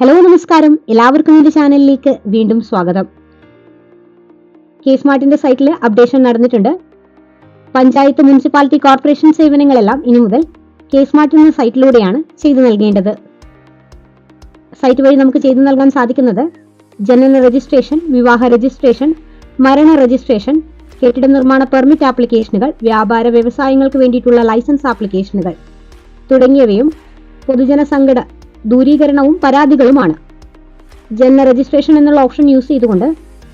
Hello നമസ്കാരം. എല്ലാവർക്കും എന്റെ ചാനലിലേക്ക് വീണ്ടും സ്വാഗതം. കെ സ്മാർട്ടിന്റെ സൈറ്റിൽ അപ്ഡേഷൻ നടന്നിട്ടുണ്ട്. പഞ്ചായത്ത് മുനിസിപ്പാലിറ്റി കോർപ്പറേഷൻ സേവനങ്ങളെല്ലാം ഇനി മുതൽ കെ സ്മാർട്ട് എന്ന സൈറ്റിലൂടെയാണ് ചെയ്തു നൽകേണ്ടത്. സൈറ്റ് വഴി നമുക്ക് ചെയ്തു നൽകാൻ സാധിക്കുന്നത് ജനന രജിസ്ട്രേഷൻ വിവാഹ രജിസ്ട്രേഷൻ മരണ രജിസ്ട്രേഷൻ കെട്ടിട നിർമ്മാണ പെർമിറ്റ് ആപ്ലിക്കേഷനുകൾ വ്യാപാര വ്യവസായങ്ങൾക്ക് വേണ്ടിയിട്ടുള്ള ലൈസൻസ് ആപ്ലിക്കേഷനുകൾ തുടങ്ങിയവയും പൊതുജന സങ്കട ദൂരീകരണവും പരാതികളുമാണ്. ജനന രജിസ്ട്രേഷൻ എന്നുള്ള ഓപ്ഷൻ യൂസ് ചെയ്തുകൊണ്ട്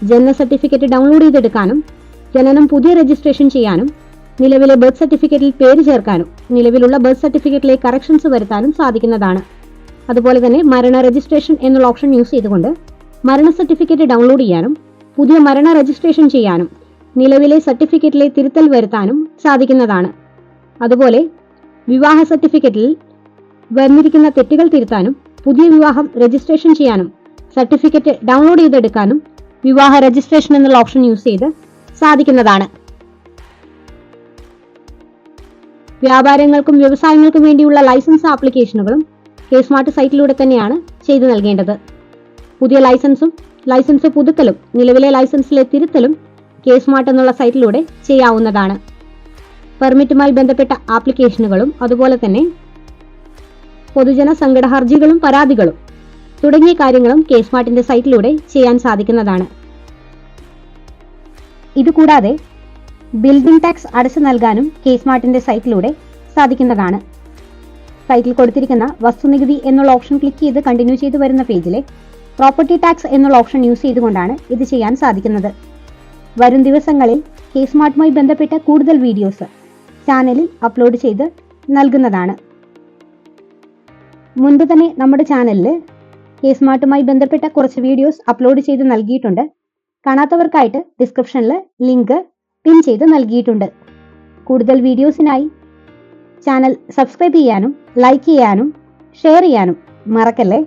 ജനന സർട്ടിഫിക്കറ്റ് ഡൗൺലോഡ് ചെയ്തെടുക്കാനും ജനനം പുതിയ രജിസ്ട്രേഷൻ ചെയ്യാനും നിലവിലെ ബർത്ത് സർട്ടിഫിക്കറ്റിൽ പേര് ചേർക്കാനും നിലവിലുള്ള ബർത്ത് സർട്ടിഫിക്കറ്റിലെ കറക്ഷൻസ് വരുത്താനും സാധിക്കുന്നതാണ്. അതുപോലെ തന്നെ മരണ രജിസ്ട്രേഷൻ എന്നുള്ള ഓപ്ഷൻ യൂസ് ചെയ്തുകൊണ്ട് മരണ സർട്ടിഫിക്കറ്റ് ഡൗൺലോഡ് ചെയ്യാനും പുതിയ മരണ രജിസ്ട്രേഷൻ ചെയ്യാനും നിലവിലെ സർട്ടിഫിക്കറ്റിലെ തിരുത്തൽ വരുത്താനും സാധിക്കുന്നതാണ്. അതുപോലെ വിവാഹ സർട്ടിഫിക്കറ്റിൽ വന്നിരിക്കുന്ന തെറ്റുകൾ തിരുത്താനും പുതിയ വിവാഹം രജിസ്ട്രേഷൻ ചെയ്യാനും സർട്ടിഫിക്കറ്റ് ഡൗൺലോഡ് ചെയ്തെടുക്കാനും വിവാഹ രജിസ്ട്രേഷൻ എന്നുള്ള ഓപ്ഷൻ യൂസ് ചെയ്ത് സാധിക്കുന്നതാണ്. വ്യാപാരങ്ങൾക്കും വ്യവസായങ്ങൾക്കും വേണ്ടിയുള്ള ലൈസൻസ് ആപ്ലിക്കേഷനുകളും കെ സ്മാർട്ട് സൈറ്റിലൂടെ തന്നെയാണ് ചെയ്തു നൽകേണ്ടത്. പുതിയ ലൈസൻസും ലൈസൻസ് പുതുക്കലും നിലവിലെ ലൈസൻസിലെ തിരുത്തലും കെ സ്മാർട്ട് എന്നുള്ള സൈറ്റിലൂടെ ചെയ്യാവുന്നതാണ്. പെർമിറ്റുമായി ബന്ധപ്പെട്ട ആപ്ലിക്കേഷനുകളും അതുപോലെ തന്നെ പൊതുജന സങ്കട ഹർജികളും പരാതികളും തുടങ്ങിയ കാര്യങ്ങളും കെ സ്മാർട്ടിന്റെ സൈറ്റിലൂടെ ചെയ്യാൻ സാധിക്കുന്നതാണ്. ഇതുകൂടാതെ ബിൽഡിംഗ് ടാക്സ് അടച്ചു നൽകാനും കെ സ്മാർട്ടിന്റെ സൈറ്റിലൂടെ സാധിക്കുന്നതാണ്. സൈറ്റിൽ കൊടുത്തിരിക്കുന്ന വസ്തുനികുതി എന്നുള്ള ഓപ്ഷൻ ക്ലിക്ക് ചെയ്ത് കണ്ടിന്യൂ ചെയ്തു വരുന്ന പേജിലെ പ്രോപ്പർട്ടി ടാക്സ് എന്നുള്ള ഓപ്ഷൻ യൂസ് ചെയ്തുകൊണ്ടാണ് ഇത് ചെയ്യാൻ സാധിക്കുന്നത്. വരും ദിവസങ്ങളിൽ കെ സ്മാർട്ടുമായി ബന്ധപ്പെട്ട കൂടുതൽ വീഡിയോസ് ചാനലിൽ അപ്ലോഡ് ചെയ്ത് നൽകുന്നതാണ്. മുൻപ് തന്നെ നമ്മുടെ ചാനലിൽ കെ സ്മാർട്ടുമായി ബന്ധപ്പെട്ട കുറച്ച് വീഡിയോസ് അപ്ലോഡ് ചെയ്ത് നൽകിയിട്ടുണ്ട്. കാണാത്തവർക്കായിട്ട് ഡിസ്ക്രിപ്ഷനിൽ ലിങ്ക് പിൻ ചെയ്ത് നൽകിയിട്ടുണ്ട്. കൂടുതൽ വീഡിയോസിനായി ചാനൽ സബ്സ്ക്രൈബ് ചെയ്യാനും ലൈക്ക് ചെയ്യാനും ഷെയർ ചെയ്യാനും മറക്കല്ലേ?